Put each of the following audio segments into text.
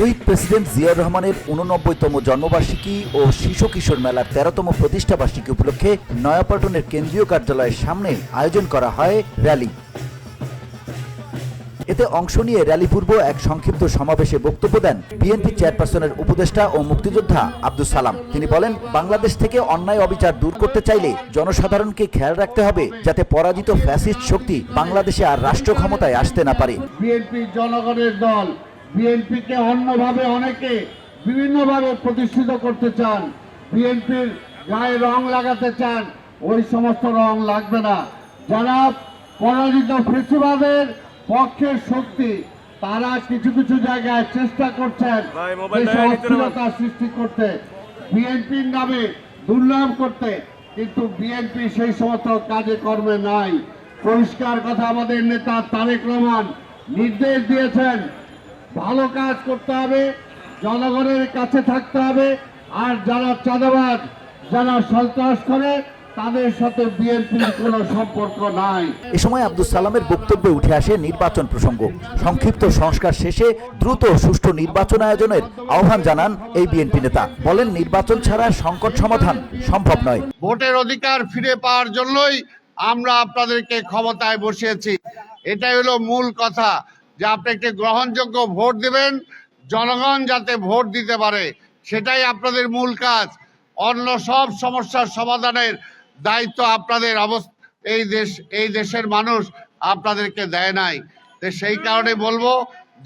শহীদ president Ziaur রহমানের উননব্বইতম জন্মবার্ষিকী ও শিশু কিশোর মেলার তেরোতম প্রতিষ্ঠাবার্ষিকী উপলক্ষে নয়াপল্টনের কেন্দ্রীয় কার্যালয়ের সামনে আয়োজন করা হয় র্যালি। এতে অংশ নিয়ে র্যালি পূর্ব এক সংক্ষিপ্ত সমাবেশে বক্তব্য দেন বিএনপি চেয়ারপারসনের উপদেষ্টা ও মুক্তিযোদ্ধা আব্দুল সালাম। তিনি বলেন, বাংলাদেশ থেকে অন্যায় অবিচার দূর করতে চাইলে জনসাধারণকে খেয়াল রাখতে হবে যাতে পরাজিত ফ্যাসিস্ট শক্তি বাংলাদেশে আর রাষ্ট্র ক্ষমতায় আসতে না পারে। বিএনপি জনগণের দল বিএনপিকে অন্যভাবে অনেকে বিভিন্নভাবে প্রতিষ্ঠিত করতে চান বিএনপির গায়ে রং লাগাতে চান ওই সমস্ত রং লাগবে না। যারা পরাজিত ফেসিবাদের পক্ষের শক্তি তারা কিছু কিছু জায়গায় চেষ্টা করছেন। অস্থিরতা সৃষ্টি করতে। বিএনপির নামে দুর্নাম করতে কিন্তু বিএনপি সেই সমস্ত কাজে কর্মে নাই। পরিষ্কার কথা আমাদের নেতা তারেক রহমান নির্দেশ দিয়েছেন ভালো কাজ করতে হবে জনগণের কাছে থাকতে হবে আর যারা চাঁদাবাদ যারা সন্ত্রাস করে তাদের সাথে বিএনপির কোনো সম্পর্ক নাই। এ সময় আব্দুল সালামের বক্তব্যে উঠে আসে নির্বাচন প্রসঙ্গ। সংক্ষিপ্ত সংস্কার শেষে দ্রুত সুষ্ঠু নির্বাচন আয়োজনের আহ্বান জানান এই বিএনপি নেতা। বলেন নির্বাচন ছাড়া সংকট সমাধান সম্ভব নয়। ভোটের অধিকার ফিরে পাওয়ার জন্যই আমরা আপনাদেরকে ক্ষমতায় বসিয়েছি। এটাই হলো মূল কথা। যে আপনি একটি গ্রহণযোগ্য ভোট দিবেন, জনগণ যাতে ভোট দিতে পারে, সেটাই আপনাদের মূল কাজ। অন্য সব সমস্যার সমাধানের দায়িত্ব আপনাদের অবস্থা এই দেশ, এই দেশের মানুষ আপনাদেরকে দেয় নাই। সেই কারণে বলব,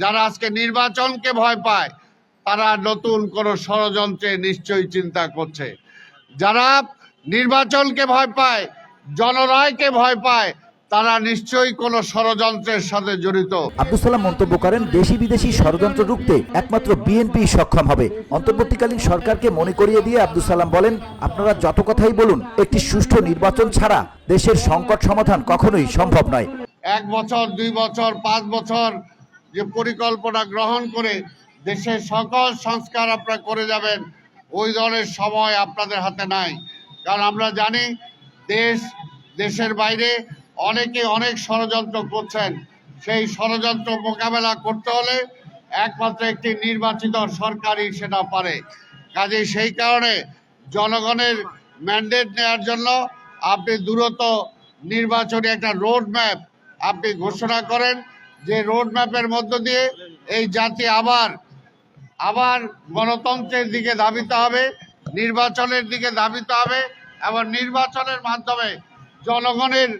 যারা আজকে নির্বাচনকে ভয় পায়, তারা নতুন কোনো ষড়যন্ত্রে নিশ্চয়ই চিন্তা করছে। যারা নির্বাচনকে ভয় পায়, জনরায়কে ভয় পায় তারা নিশ্চয়ই কোনো ষড়যন্ত্রের সাথে জড়িত। আব্দুল সালাম মন্তব্য করেন দেশি বিদেশি ষড়যন্ত্র রুখতে একমাত্র বিএনপি সক্ষম হবে। অন্তর্বর্তীকালীন সরকারকে মনে করিয়ে দিয়ে আব্দুল সালাম বলেন আপনারা যত কথাই বলুন একটি সুষ্ঠু নির্বাচন ছাড়া দেশের সংকট সমাধান কখনোই সম্ভব নয়। এক বছর দুই বছর পাঁচ বছর যে পরিকল্পনা গ্রহণ করে দেশের সকল সংস্কার আপনারা করে যাবেন ওই ধরনের সময় আপনাদের হাতে নাই। কারণ আমরা জানি দেশ দেশের বাইরে অনেকে অনেক ষড়যন্ত্র করছেন। সেই ষড়যন্ত্র মোকাবেলা করতে হলে একমাত্র একটি নির্বাচিত সরকারই সেটা পারে। কাজেই সেই কারণে জনগণের ম্যান্ডেট নেওয়ার জন্য আপনি দ্রুত নির্বাচনী একটা রোড ম্যাপ আপনি ঘোষণা করেন যে রোড ম্যাপের মধ্য দিয়ে এই জাতি আবার আবার গণতন্ত্রের দিকে ধাবিত হবে, নির্বাচনের দিকে ধাবিত হবে এবং নির্বাচনের মাধ্যমে জনগণের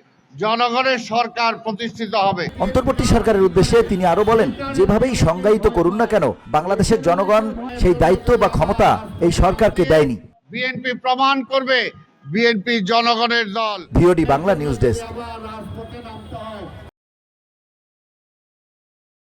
জনগণের সরকার প্রতিষ্ঠিত হবে। অন্তর্বর্তী সরকারের উদ্দেশ্যে তিনি আরও বলেন যেভাবেই সংজ্ঞায়িত করুন না কেন বাংলাদেশের জনগণ সেই দায়িত্ব বা ক্ষমতা এই সরকারকে দেয়নি। বিএনপি প্রমাণ করবে বিএনপি জনগণের দল। VOD Bangla news desk.